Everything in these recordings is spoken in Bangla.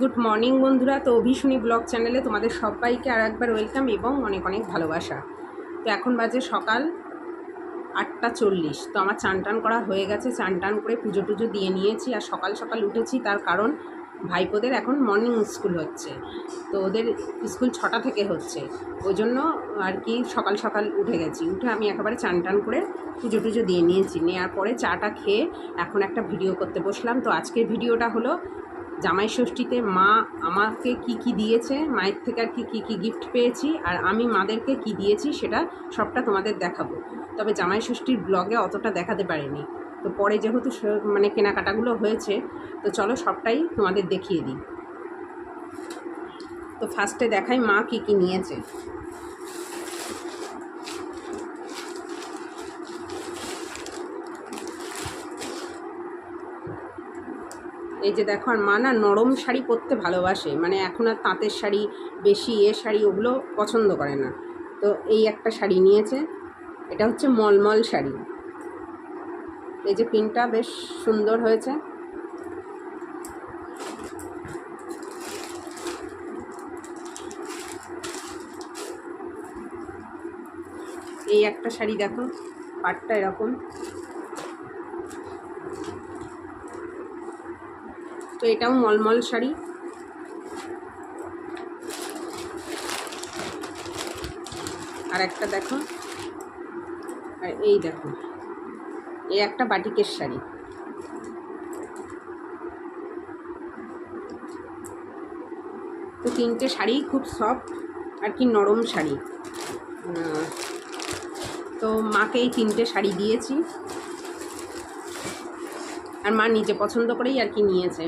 গুড মর্নিং বন্ধুরা। তো অভিশুনি ব্লগ চ্যানেলে তোমাদের সবাইকে আর একবার ওয়েলকাম এবং অনেক অনেক ভালোবাসা। তো এখন বাজে সকাল আটটা চল্লিশ। তো আমার চান টান করা হয়ে গেছে, চান টান করে পুজো টুজো দিয়ে নিয়েছি আর সকাল সকাল উঠেছি তার কারণ ভাইপোদের এখন মর্নিং স্কুল হচ্ছে। তো ওদের স্কুল ছটা থেকে হচ্ছে। ওই জন্য আর কি সকাল সকাল উঠে গেছি। উঠে আমি একেবারে চান টান করে পুজো টুজো দিয়ে নিয়েছি। নেওয়ার পরে চাটা খেয়ে এখন একটা ভিডিও করতে বসলাম। তো আজকের ভিডিওটা হলো জামাই ষষ্ঠীতে মা আমাকে কি কি দিয়েছে, মায়ের থেকে আর কি কী কী গিফট পেয়েছি আর আমি মাদেরকে কি দিয়েছি সেটা সবটা তোমাদের দেখাবো। তবে জামাই ষষ্ঠীর ব্লগে অতটা দেখাতে পারিনি। তো পরে যেহেতু মানে কেনাকাটাগুলো হয়েছে, তো চলো সবটাই তোমাদের দেখিয়ে দিই। তো ফার্স্টে দেখাই মা কি কি নিয়েছে। এই যে দেখো, আর মা না নরম শাড়ি পরতে ভালোবাসে। মানে এখন আর তাঁতের শাড়ি, বেশি এ শাড়ি ওগুলো পছন্দ করে না। তো এই একটা শাড়ি নিয়েছে, এটা হচ্ছে মলমল শাড়ি। এই যে পিনটা বেশ সুন্দর হয়েছে। এই একটা শাড়ি দেখো, পাটটা এরকম। তো এটাও মলমল শাড়ি। আর একটা দেখো। আর এই দেখো। এই একটা বাটিকের শাড়ি। তো তিনটে শাড়ি খুব সফট আর কি নরম শাড়ি। তো মাকে এই তিনটে শাড়ি দিয়েছি। আর মা নিজে পছন্দ করেই আর কি নিয়েছে।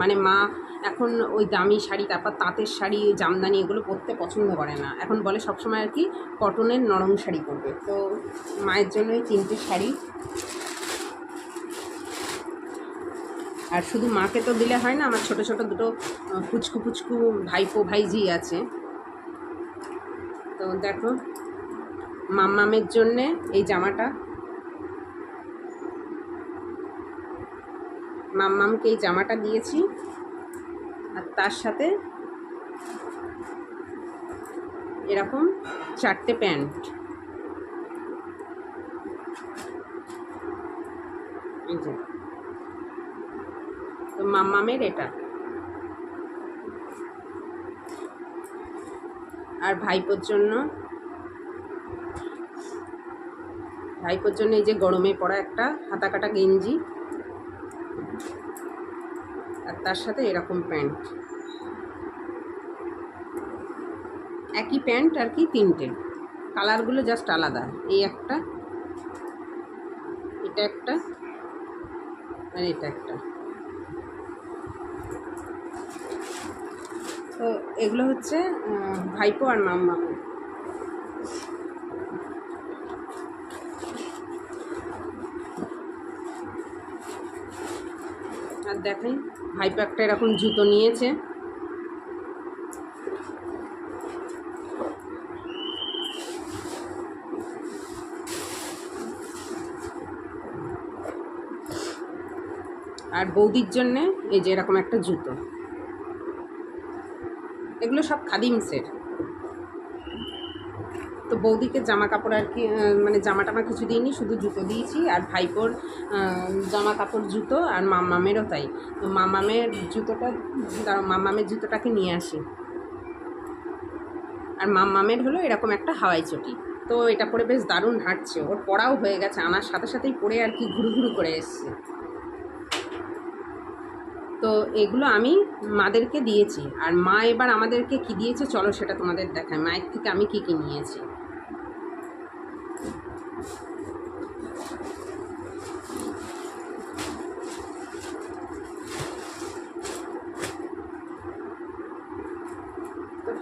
মানে মা এখন ওই দামি শাড়ি, তারপর তাঁতের শাড়ি, জামদানি এগুলো পরতে পছন্দ করে না। এখন বলে সবসময় আর কি কটনের নরম শাড়ি পরবে। তো মায়ের জন্য এই তিনটে শাড়ি। আর শুধু মাকে তো দিলে হয় না, আমার ছোট ছোট দুটো ফুচকু পুচকু ভাইপো ভাইজি আছে। তো দেখো মাম্মামের জন্যে এই জামাটা মাম্মামকে এই জামাটা দিয়েছি। আর তার সাথে এরকম চারটে প্যান্ট। তো মাম্মামের এটা। আর ভাইপোর জন্য ভাইপোর জন্য এই যে গরমে পড়া একটা হাতা কাটা গেঞ্জি। তার সাথে এরকম প্যান্ট। একই প্যান্ট আর কি তিনটে। কালারগুলো জাস্ট আলাদা। এই একটা, এটা একটা আর এটা একটা। তো এগুলো হচ্ছে ভাইপো আর মাম মাম্মা। আর দেখাই। ভাইপো একটা এরকম জুতো নিয়েছে। আর বৌদির জন্যে এই যে এরকম একটা জুতো। এগুলো সব খাদিমসের। তো বৌদিকে জামা কাপড় আর কি মানে জামা টামা কিছু দিইনি, শুধু জুতো দিয়েছি আর ভাইপোর জামা কাপড় জুতো আর মাম্মামেরও তাই। তো মাম্মামের জুতোটা, দাঁড়াও মাম্মামের জুতোটাকে নিয়ে আসি। আর মাম্মামের হলো এরকম একটা হাওয়াই চটি। তো এটা পরে বেশ দারুণ হাঁটছে, ওর পড়াও হয়ে গেছে, আনার সাথে সাথেই পরে আর কি ঘুরু ঘুরু করে এসছে। তো এগুলো আমি মাদেরকে দিয়েছি, আর মা এবার আমাদেরকে কি দিয়েছে চলো সেটা তোমাদের দেখায় মায়ের থেকে আমি কি কি নিয়েছি? তো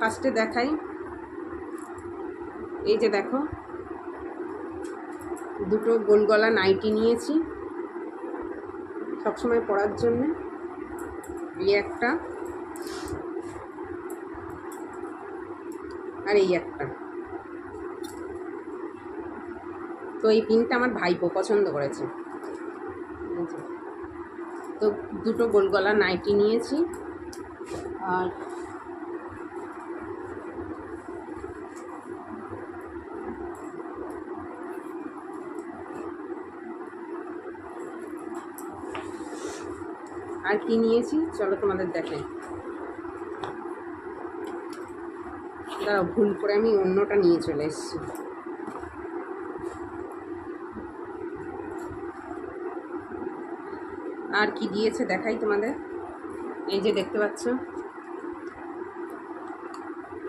ফার্স্টে দেখাই। এই যে দেখো, দুটো গোল গলা নাইটি নিয়েছি। সবসময় পরার জন্যে। এই একটা। আর এই একটা। তো এই পিনটা আমার ভাইপো পছন্দ করেছে। তো দুটো গোল গলা নাইটি নিয়েছি। আর আর কি নিয়েছি? চলো তোমাদের দেখাই। দাঁড়াও, ভুল করে আমি অন্যটা নিয়ে চলে এসেছি। আর কি দিয়েছে দেখাই তোমাদের। এই যে দেখতে পাচ্ছ।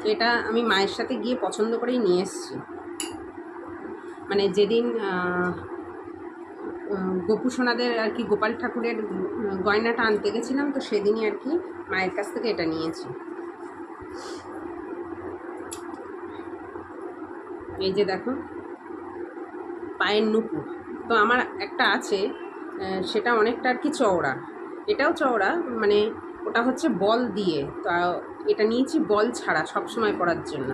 এটা আমি মায়ের সাথে গিয়ে পছন্দ করেই নিয়ে এসেছি। মানে যেদিন আহ, উম, গোপু সোনাদের আর কি গোপাল ঠাকুরের গয়নাটা আনতে গেছিলাম তো সেদিনই আর কি মায়ের কাছ থেকে এটা নিয়েছি। এই যে দেখো পায়ের নুপুর। তো আমার একটা আছে সেটা অনেকটা আর কি চওড়া। এটাও চওড়া মানে ওটা হচ্ছে বল দিয়ে। তো এটা নিয়েছি বল ছাড়া সব সময় পড়ার জন্য।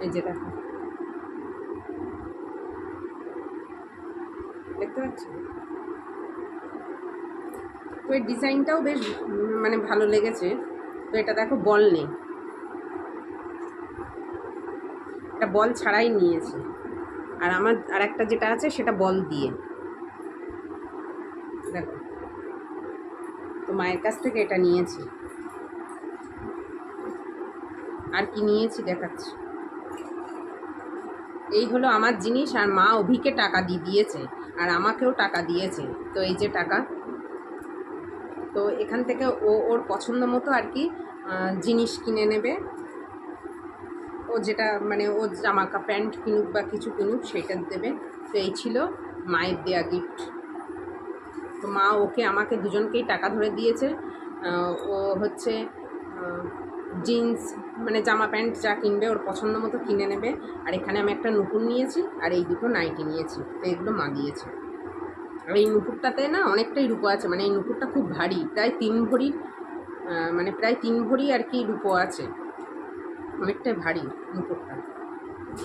এই যে দেখো। দেখতে তো এই ডিজাইনটাও বেশ মানে ভালো লেগেছে। তো এটা দেখো বল নেই। এটা বল ছাড়াই নিয়েছি। আর আমার আর একটা যেটা আছে সেটা বল দিয়ে। দেখো। তো মায়ের কাছ থেকে এটা নিয়েছি। আর কি নিয়েছি দেখাচ্ছি। এই হলো আমার জিনিস আর মা অভিকে টাকা দিয়ে দিয়েছে আর আমাকেও টাকা দিয়েছে। তো এই যে টাকা। তো এখান থেকে ও, ওর পছন্দ মতো আর কি জিনিস কিনে নেবে। ও যেটা মানে ও জামা প্যান্ট কিনুক বা কিছু কিনুক সেটা দেবে। তো এই ছিল মায়ের দেয়া গিফট তো মা ওকে আমাকে দুজনকেই টাকা ধরে দিয়েছে। ও হচ্ছে জিন্স মানে জামা প্যান্ট যা কিনবে ওর পছন্দ মতো কিনে নেবে। আর এখানে আমি একটা নুপুর নিয়েছি আর এই দুটো নাইটি নিয়েছি, তো এগুলো মা দিয়েছে। আর এই নুপুরটাতে না অনেকটাই রূপো আছে মানে এই নুপুরটা খুব ভারী, প্রায় তিন ভরির মানে প্রায় তিন ভরি আর কি রূপো আছে। অনেকটাই ভারী নুপুরটা।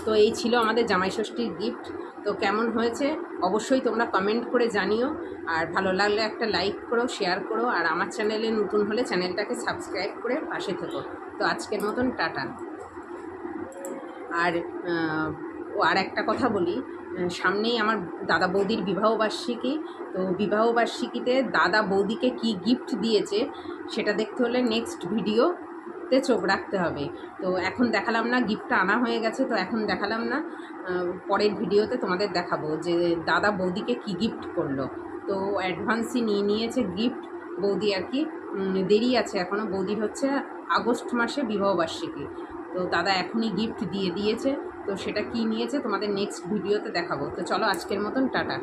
তো এই ছিল আমাদের জামাই ষষ্ঠীর গিফট তো কেমন হয়েছে? অবশ্যই তোমরা কমেন্ট করে জানিও। আর ভালো লাগলে একটা লাইক করো শেয়ার করো। আর আমার চ্যানেলে নতুন হলে চ্যানেলটাকে সাবস্ক্রাইব করে পাশে থেকো। তো আজকের মতন টাটা। আর আর একটা কথা বলি। সামনেই আমার দাদা বৌদির বিবাহবার্ষিকী তো বিবাহবার্ষিকীতে দাদা বৌদিকে কি গিফট দিয়েছে, সেটা দেখতে হলে নেক্সট ভিডিওতে চোখ রাখতে হবে। তো এখন দেখালাম না গিফটটা আনা হয়ে গেছে, তো এখন দেখালাম না। পরের ভিডিওতে তোমাদের দেখাবো যে দাদা বৌদিকে কি গিফট করল। তো অ্যাডভান্সই নিয়ে নিয়েছে গিফট বৌদি আর কি। দেরি আছে এখনও বৌদির হচ্ছে আগস্ট মাসে বিবাহবার্ষিকী তো দাদা এখনই গিফট দিয়ে দিয়েছে, তো সেটা কি নিয়েছে তোমাদের নেক্সট ভিডিওতে দেখাবো। তো চলো আজকের মতন, টাটা।